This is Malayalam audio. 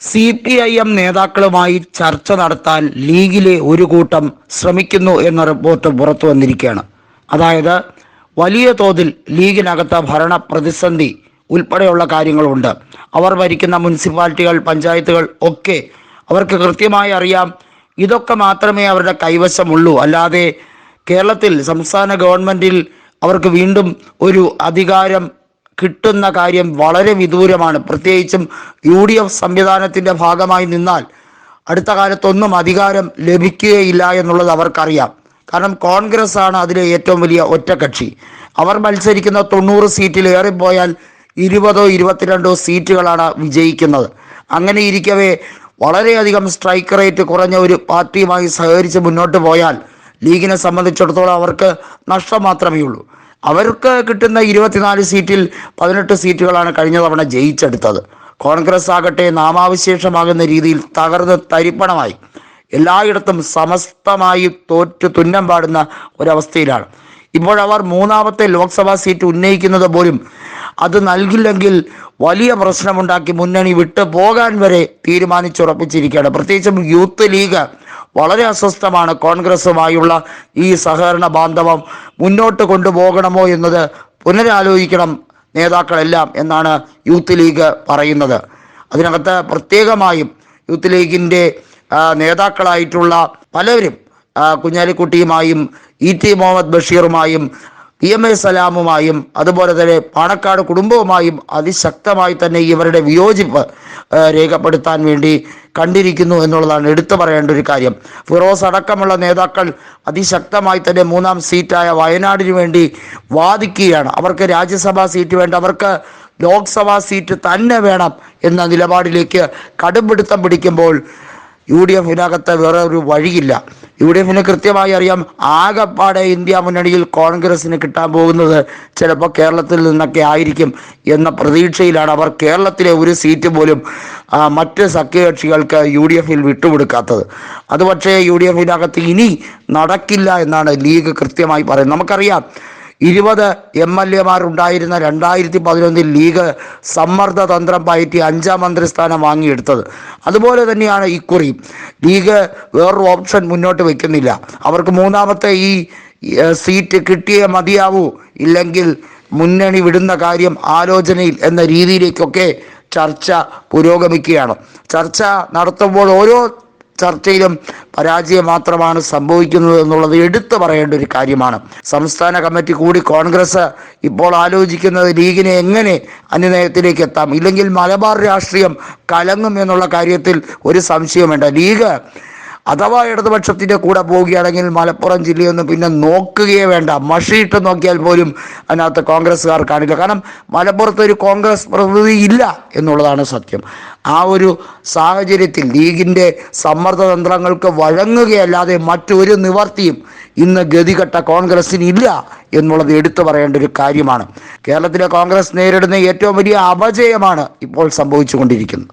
സി പി ഐ എം നേതാക്കളുമായി ചർച്ച നടത്താൻ ലീഗിലെ ഒരു കൂട്ടം ശ്രമിക്കുന്നു എന്ന റിപ്പോർട്ട് പുറത്തു വന്നിരിക്കുകയാണ്. അതായത് വലിയ തോതിൽ ലീഗിനകത്ത് ഭരണ പ്രതിസന്ധി ഉൾപ്പെടെയുള്ള കാര്യങ്ങളുണ്ട്. അവർ ഭരിക്കുന്ന മുനിസിപ്പാലിറ്റികൾ പഞ്ചായത്തുകൾ ഒക്കെ അവർക്ക് കൃത്യമായി അറിയാം. ഇതൊക്കെ മാത്രമേ അവരുടെ കൈവശമുള്ളൂ. അല്ലാതെ കേരളത്തിൽ സംസ്ഥാന ഗവൺമെന്റിൽ അവർക്ക് വീണ്ടും ഒരു അധികാരം കിട്ടുന്ന കാര്യം വളരെ വിദൂരമാണ്. പ്രത്യേകിച്ചും യു ഡി എഫ് സംവിധാനത്തിന്റെ ഭാഗമായി നിന്നാൽ അടുത്ത കാലത്തൊന്നും അധികാരം ലഭിക്കുകയില്ല എന്നുള്ളത് അവർക്കറിയാം. കാരണം കോൺഗ്രസ് ആണ് അതിലെ ഏറ്റവും വലിയ ഒറ്റകക്ഷി. അവർ മത്സരിക്കുന്ന തൊണ്ണൂറ് സീറ്റിൽ ഏറിപ്പോയാൽ ഇരുപതോ ഇരുപത്തിരണ്ടോ സീറ്റുകളാണ് വിജയിക്കുന്നത്. അങ്ങനെ ഇരിക്കവേ വളരെയധികം സ്ട്രൈക്ക് റേറ്റ് കുറഞ്ഞ ഒരു പാർട്ടിയുമായി സഹകരിച്ച് മുന്നോട്ട് പോയാൽ ലീഗിനെ സംബന്ധിച്ചിടത്തോളം അവർക്ക് നഷ്ടം മാത്രമേ ഉള്ളൂ അവർക്ക് കിട്ടുന്ന ഇരുപത്തിനാല് സീറ്റിൽ പതിനെട്ട് സീറ്റുകളാണ് കഴിഞ്ഞ തവണ ജയിച്ചെടുത്തത്. കോൺഗ്രസ് ആകട്ടെ നാമാവശേഷമാകുന്ന രീതിയിൽ തകർന്ന് തരിപ്പണമായി. എല്ലായിടത്തും സമസ്തമായി തോറ്റു തുന്നം പാടുന്ന ഒരവസ്ഥയിലാണ്. ഇപ്പോഴവർ മൂന്നാമത്തെ ലോക്സഭാ സീറ്റ് ഉന്നയിക്കുന്നത് പോലും അത് നൽകില്ലെങ്കിൽ വലിയ പ്രശ്നമുണ്ടാക്കി മുന്നണി വിട്ടു പോകാൻ വരെ തീരുമാനിച്ചുറപ്പിച്ചിരിക്കുകയാണ്. പ്രത്യേകിച്ചും യൂത്ത് ലീഗ് വളരെ അസ്വസ്ഥമാണ് കോൺഗ്രസുമായുള്ള ഈ സഹകരണ ബാന്ധവം മുന്നോട്ട് കൊണ്ടുപോകണമോ എന്നത് പുനരാലോചിക്കണം നേതാക്കളെല്ലാം എന്നാണ് യൂത്ത് ലീഗ് പറയുന്നത്. അതിനകത്ത് പ്രത്യേകമായും യൂത്ത് ലീഗിന്റെ നേതാക്കളായിട്ടുള്ള പലരും കുഞ്ഞാലിക്കുട്ടിയുമായും ഇ ടി മുഹമ്മദ് ബഷീറുമായും പി എം എ സലാമുമായും അതുപോലെ തന്നെ പാണക്കാട് കുടുംബവുമായും അതിശക്തമായി തന്നെ ഇവരുടെ വിയോജിപ്പ് രേഖപ്പെടുത്താൻ വേണ്ടി കണ്ടിരിക്കുന്നു എന്നുള്ളതാണ് എടുത്തു പറയേണ്ട ഒരു കാര്യം. ഫിറോസ് അടക്കമുള്ള നേതാക്കൾ അതിശക്തമായി തന്നെ മൂന്നാം സീറ്റായ വയനാടിന് വേണ്ടി വാദിക്കുകയാണ്. അവർക്ക് രാജ്യസഭാ സീറ്റ് വേണ്ട അവർക്ക് ലോക്സഭാ സീറ്റ് തന്നെ വേണം എന്ന നിലപാടിലേക്ക് കടുംപിടുത്തം പിടിക്കുമ്പോൾ യു ഡി എഫിനകത്ത് വേറെ ഒരു വഴിയില്ല. യു ഡി എഫിന് കൃത്യമായി അറിയാം ആകപ്പാടെ ഇന്ത്യ മുന്നണിയിൽ കോൺഗ്രസിന് കിട്ടാൻ പോകുന്നത് ചിലപ്പോൾ കേരളത്തിൽ നിന്നൊക്കെ ആയിരിക്കും എന്ന പ്രതീക്ഷയിലാണ് അവർ കേരളത്തിലെ ഒരു സീറ്റ് പോലും മറ്റ് സഖ്യകക്ഷികൾക്ക് യു ഡി എഫിൽ വിട്ടുകൊടുക്കാത്തത്. അത് പക്ഷേ യു ഡി എഫിനകത്ത് ഇനി നടക്കില്ല എന്നാണ് ലീഗ് കൃത്യമായി പറയുന്നത്. നമുക്കറിയാം ഇരുപത് എം എൽ എമാരുണ്ടായിരുന്ന രണ്ടായിരത്തി പതിനൊന്നിൽ ലീഗ് സമ്മർദ്ദ തന്ത്രം പയറ്റി അഞ്ചാം മന്ത്രിസ്ഥാനം വാങ്ങിയെടുത്തത്. അതുപോലെ തന്നെയാണ് ഇക്കുറി ലീഗ് വേറൊരു ഓപ്ഷൻ മുന്നോട്ട് വെക്കുന്നില്ല. അവർക്ക് മൂന്നാമത്തെ ഈ സീറ്റ് കിട്ടിയേ മതിയാവൂ. ഇല്ലെങ്കിൽ മുന്നണി വിടുന്ന കാര്യം ആലോചനയിൽ എന്ന രീതിയിലേക്കൊക്കെ ചർച്ച പുരോഗമിക്കുകയാണ്. ചർച്ച നടത്തുമ്പോൾ ഓരോ ചർച്ചയിലും പരാജയം മാത്രമാണ് സംഭവിക്കുന്നത് എന്നുള്ളത് എടുത്തു പറയേണ്ട ഒരു കാര്യമാണ്. സംസ്ഥാന കമ്മിറ്റി കൂടി കോൺഗ്രസ് ഇപ്പോൾ ആലോചിക്കുന്നത് ലീഗിനെ എങ്ങനെ അനുനയത്തിലേക്ക് എത്താം? ഇല്ലെങ്കിൽ മലബാർ രാഷ്ട്രീയം കലങ്ങും എന്നുള്ള കാര്യത്തിൽ ഒരു സംശയം വേണ്ട ലീഗ് അഥവാ ഇടതുപക്ഷത്തിന്റെ കൂടെ പോവുകയാണെങ്കിൽ മലപ്പുറം ജില്ലയൊന്നും പിന്നെ നോക്കുകയേ വേണ്ട. മഷിയിട്ട് നോക്കിയാൽ പോലും അതിനകത്ത് കോൺഗ്രസ്സുകാർ കാണില്ല. കാരണം മലപ്പുറത്ത് ഒരു കോൺഗ്രസ് പ്രതിനിധി ഇല്ല എന്നുള്ളതാണ് സത്യം. ആ ഒരു സാഹചര്യത്തിൽ ലീഗിന്റെ സമ്മർദ്ദതന്ത്രങ്ങൾക്ക് വഴങ്ങുകയല്ലാതെ മറ്റൊരു നിവർത്തിയും ഇന്ന് ഗതികെട്ട കോൺഗ്രസ്സിന് ഇല്ല എന്നുള്ളത് എടുത്തു പറയേണ്ട ഒരു കാര്യമാണ്. കേരളത്തിലെ കോൺഗ്രസ് നേരിടുന്ന ഏറ്റവും വലിയ അപജയമാണ് ഇപ്പോൾ സംഭവിച്ചുകൊണ്ടിരിക്കുന്നത്.